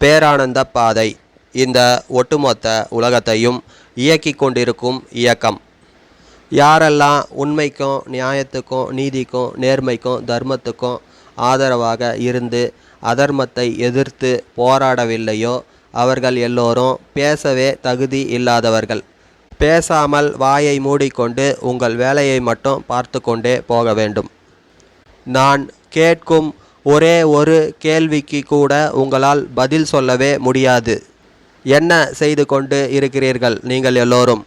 பேரானந்த பாதை இந்த ஒட்டுமொத்த உலகத்தையும் இயக்கி கொண்டிருக்கும் இயக்கம். யாரெல்லாம் உண்மைக்கும் நியாயத்துக்கும் நீதிக்கும் நேர்மைக்கும் தர்மத்துக்கும் ஆதரவாக இருந்து அதர்மத்தை எதிர்த்து போராடவில்லையோ அவர்கள் எல்லோரும் பேசவே தகுதி இல்லாதவர்கள். பேசாமல் வாயை மூடிக்கொண்டு உங்கள் வேலையை மட்டும் பார்த்து கொண்டே போக வேண்டும். நான் கேட்கும் ஒரே ஒரு கேள்விக்கு கூட உங்களால் பதில் சொல்லவே முடியாது. என்ன செய்து கொண்டு இருக்கிறீர்கள் நீங்கள் எல்லோரும்?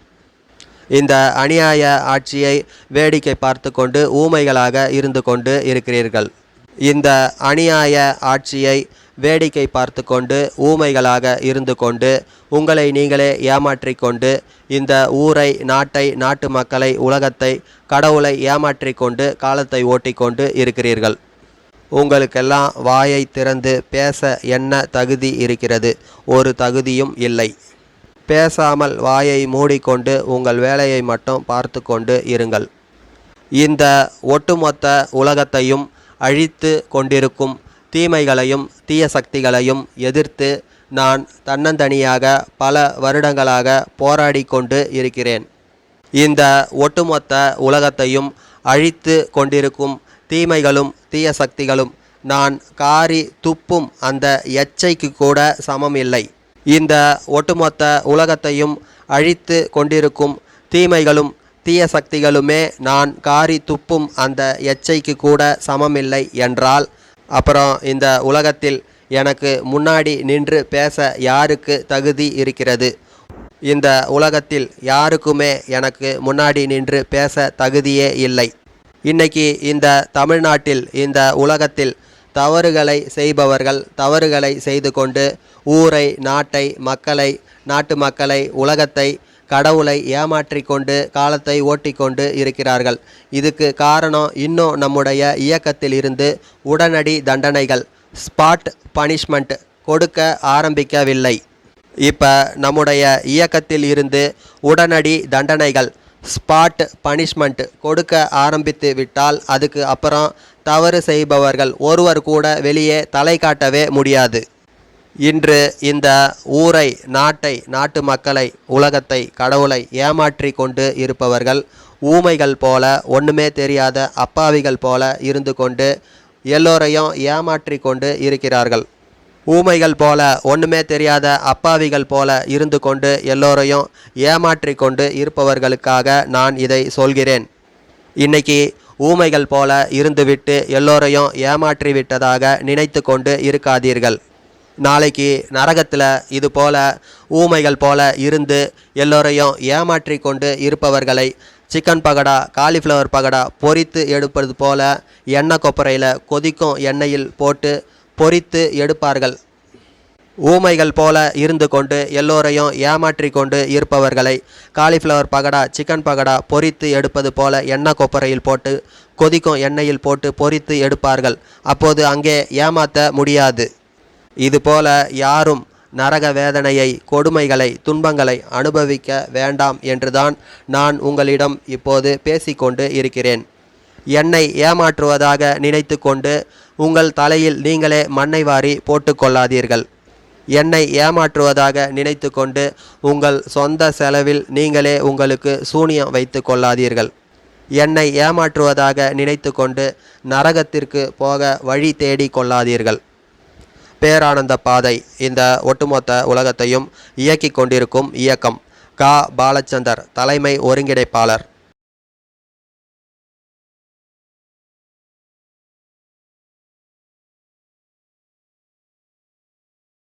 இந்த அநியாய ஆட்சியை வேடிக்கை பார்த்து கொண்டு ஊமைகளாக இருந்து கொண்டு இருக்கிறீர்கள். இந்த அநியாய ஆட்சியை வேடிக்கை பார்த்து கொண்டு ஊமைகளாக இருந்து கொண்டு உங்களை நீங்களே ஏமாற்றிக்கொண்டு இந்த ஊரை நாட்டை நாட்டு மக்களை உலகத்தை கடவுளை ஏமாற்றிக்கொண்டு காலத்தை ஓட்டிக்கொண்டு இருக்கிறீர்கள். உங்களுக்கெல்லாம் வாயை திறந்து பேச என்ன தகுதி இருக்கிறது? ஒரு தகுதியும் இல்லை. பேசாமல் வாயை மூடிக்கொண்டு உங்கள் வேலையை மட்டும் பார்த்து கொண்டு இருங்கள். இந்த ஒட்டுமொத்த உலகத்தையும் அழித்து கொண்டிருக்கும் தீமைகளையும் தீய சக்திகளையும் எதிர்த்து நான் தன்னந்தனியாக பல வருடங்களாக போராடி கொண்டு இருக்கிறேன். இந்த ஒட்டுமொத்த உலகத்தையும் அழித்து கொண்டிருக்கும் தீமைகளும் தீய சக்திகளும் நான் காரி துப்பும் அந்த எச்சைக்கு கூட சமம் இல்லை. இந்த ஒட்டுமொத்த உலகத்தையும் அழித்து கொண்டிருக்கும் தீமைகளும் தீய சக்திகளுமே நான் காரி துப்பும் அந்த எச்சைக்கு கூட சமமில்லை என்றால் அப்புறம் இந்த உலகத்தில் எனக்கு முன்னாடி நின்று பேச யாருக்கு தகுதி இருக்கிறது? இந்த உலகத்தில் யாருக்குமே எனக்கு முன்னாடி நின்று பேச தகுதியே இல்லை. இன்னைக்கு இந்த தமிழ்நாட்டில் இந்த உலகத்தில் தவறுகளை செய்பவர்கள் தவறுகளை செய்து கொண்டு ஊரை நாட்டை மக்களை நாட்டு மக்களை உலகத்தை கடவுளை ஏமாற்றிக் கொண்டு காலத்தை ஓட்டிக்கொண்டு இருக்கிறார்கள். இதுக்கு காரணம் இன்னும் நம்முடைய இயக்கத்தில் இருந்து உடனடி தண்டனைகள் ஸ்பாட் பனிஷ்மெண்ட் கொடுக்க ஆரம்பிக்கவில்லை. இப்போ நம்முடைய இயக்கத்தில் இருந்து உடனடி தண்டனைகள் ஸ்பாட் பனிஷ்மெண்ட் கொடுக்க ஆரம்பித்து விட்டால் அதுக்கு அப்புறம் தவறு செய்பவர்கள் ஒருவர் கூட வெளியே தலை காட்டவே முடியாது. இன்று இந்த ஊரை நாட்டை நாட்டு மக்களை உலகத்தை கடவுளை ஏமாற்றி கொண்டு இருப்பவர்கள் ஊமைகள் போல ஒன்றுமே தெரியாத அப்பாவிகள் போல இருந்து கொண்டு எல்லோரையும் ஏமாற்றி கொண்டு இருக்கிறார்கள். ஊமைகள் போல ஒன்றுமே தெரியாத அப்பாவிகள் போல இருந்து கொண்டு எல்லோரையும் ஏமாற்றி கொண்டு இருப்பவர்களுக்காக நான் இதை சொல்கிறேன். இன்னைக்கு ஊமைகள் போல இருந்துவிட்டு எல்லோரையும் ஏமாற்றி விட்டதாக நினைத்து கொண்டு இருக்காதீர்கள். நாளைக்கு நரகத்தில் இது போல ஊமைகள் போல இருந்து எல்லோரையும் ஏமாற்றி கொண்டு இருப்பவர்களை சிக்கன் பகடா காலிஃப்ளவர் பகடா பொரித்து எடுப்பது போல எண்ணெய் கொப்பரையில் கொதிக்கும் எண்ணெயில் போட்டு பொரித்து எடுப்பார்கள். ஊமைகள் போல இருந்து கொண்டு எல்லோரையும் ஏமாற்றி கொண்டு இருப்பவர்களை காலிஃப்ளவர் பகடா சிக்கன் பகடா பொரித்து எடுப்பது போல எண்ணெய் கொப்பரையில் போட்டு கொதிக்கும் எண்ணெயில் போட்டு பொரித்து எடுப்பார்கள். அப்போது அங்கே ஏமாற்ற முடியாது. இதுபோல யாரும் நரக வேதனையை கொடுமைகளை துன்பங்களை அனுபவிக்க வேண்டாம் என்றுதான் நான் உங்களிடம் இப்போது பேசிக்கொண்டு இருக்கிறேன். என்னை ஏமாற்றுவதாக நினைத்து கொண்டு உங்கள் தலையில் நீங்களே மண்ணை வாரி போட்டுக்கொள்ளாதீர்கள். என்னை ஏமாற்றுவதாக நினைத்து கொண்டு உங்கள் சொந்த செலவில் நீங்களே உங்களுக்கு சூனியம் வைத்து கொள்ளாதீர்கள் என்னை ஏமாற்றுவதாக நினைத்து கொண்டு நரகத்திற்கு போக வழி தேடி கொள்ளாதீர்கள். பேரானந்த பாதை இந்த ஒட்டுமொத்த உலகத்தையும் இயக்கிக் கொண்டிருக்கும் இயக்கம் கா. பாலச்சந்தர் தலைமை ஒருங்கிணைப்பாளர்.